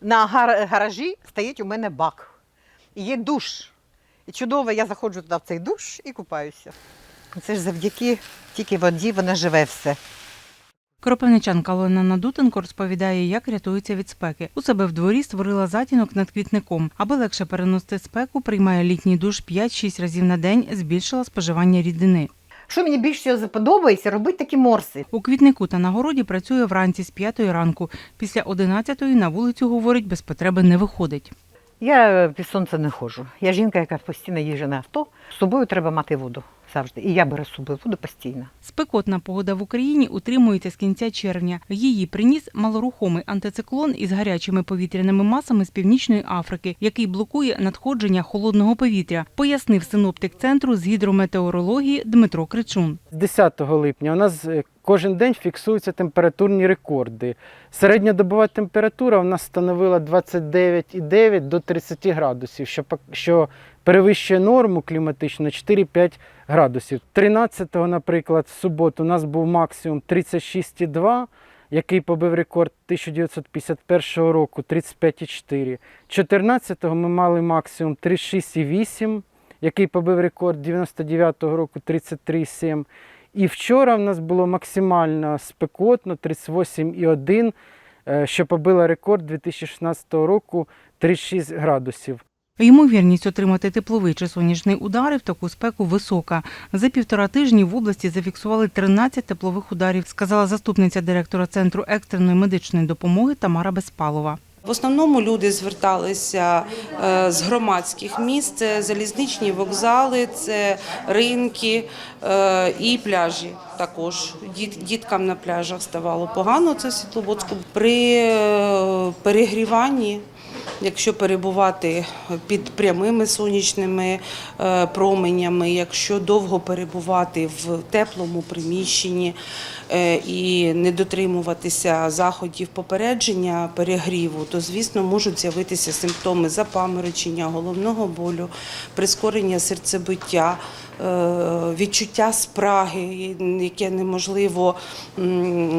на гар- гаражі стоїть у мене бак. І є душ. І чудово, я заходжу туди в цей душ і купаюся. Це ж завдяки тільки воді воно живе все. Кропивничанка Олена Надутенко розповідає, як рятується від спеки. У себе в дворі створила затінок над квітником. Аби легше переносити спеку, приймає літній душ 5-6 разів на день, збільшила споживання рідини. Що мені більше всього подобається, робити такі морси. У квітнику та на городі працює вранці з 5 ранку. Після 11 на вулицю, говорить, без потреби не виходить. Я під сонце не ходжу. Я жінка, яка постійно їжджа на авто. З собою треба мати воду завжди. І я беру з собою воду постійно. Спекотна погода в Україні утримується з кінця червня. Її приніс малорухомий антициклон із гарячими повітряними масами з північної Африки, який блокує надходження холодного повітря, пояснив синоптик центру з гідрометеорології Дмитро Кричун. З 10 липня у нас е, кожен день фіксуються температурні рекорди. Середньодобова температура у нас становила 29,9 до 30 градусів, що, що перевищує норму кліматичну на 4-5 градусів. 13-го, наприклад, в суботу у нас був максимум 36,2, який побив рекорд 1951 року 35,4. 14-го ми мали максимум 36,8 який побив рекорд 99-го року 33,7. І вчора в нас було максимально спекотно 38,1, е, що побило рекорд 2016 року 36 градусів. Ймовірність отримати тепловий чи сонячний удари в таку спеку висока. За півтора тижні в області зафіксували 13 теплових ударів, сказала заступниця директора центру екстреної медичної допомоги Тамара Безпалова. В основному люди зверталися е, з громадських місць, це залізничні вокзали, це ринки е, і пляжі. Також діткам на пляжах ставало погано. Це в Світловодську. При е, перегріванні. Якщо перебувати під прямими сонячними е, променями, якщо довго перебувати в теплому приміщенні е, і не дотримуватися заходів попередження перегріву, то звісно можуть з'явитися симптоми запаморочення, головного болю, прискорення серцебиття. е, Відчуття спраги, яке неможливо,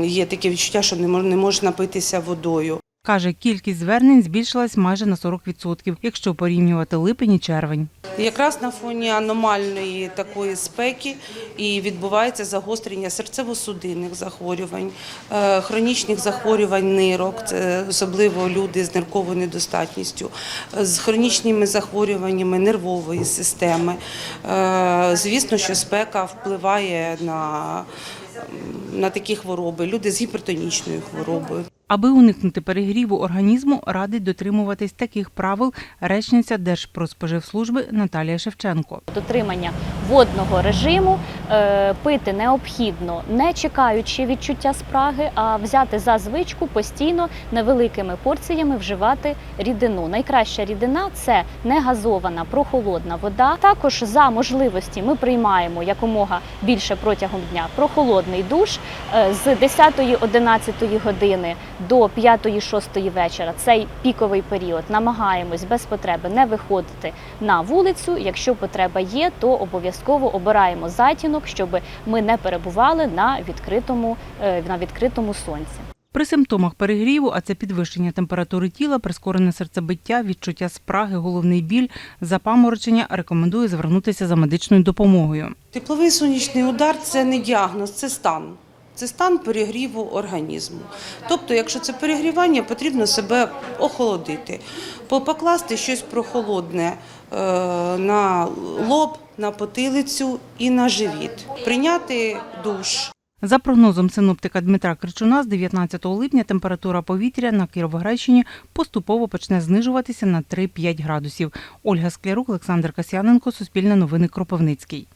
є таке відчуття, що не можна напитися водою. Каже, кількість звернень збільшилась майже на 40%, якщо порівнювати липень і червень. Якраз на фоні аномальної такої спеки і відбувається загострення серцево-судинних захворювань, е, хронічних захворювань нирок, це особливо люди з нирковою недостатністю, е, з хронічними захворюваннями нервової системи. Е, Звісно, що спека впливає на, на такі хвороби, люди з гіпертонічною хворобою. Аби уникнути перегріву організму, радить дотримуватись таких правил речниця Держпродспоживслужби Наталія Шевченко. дотримання водного режиму е, пити необхідно, не чекаючи відчуття спраги, а взяти за звичку постійно невеликими порціями вживати рідину. Найкраща рідина це не газована, прохолодна вода. Також за можливості ми приймаємо якомога більше протягом дня прохолодний душ е, з 10-11 години до 5-6 вечора. Цей піковий період намагаємось без потреби не виходити на вулицю. Якщо потреба є, то обов'язково обираємо затінок, щоб ми не перебували на відкритому, е, на відкритому сонці. При симптомах перегріву, а це підвищення температури тіла, прискорене серцебиття, відчуття спраги, головний біль, запаморочення, рекомендує звернутися за медичною допомогою. Тепловий сонячний удар це не діагноз, це стан. Це стан перегріву організму. Тобто, якщо це перегрівання, потрібно себе охолодити, покласти щось прохолодне е, на лоб, на потилицю і на живіт, прийняти душ. За прогнозом синоптика Дмитра Кричуна, з 19 липня температура повітря на Кіровоградщині поступово почне знижуватися на 3-5 градусів. Ольга Склярук, Олександр Касяненко, Суспільне новини Кропивницький.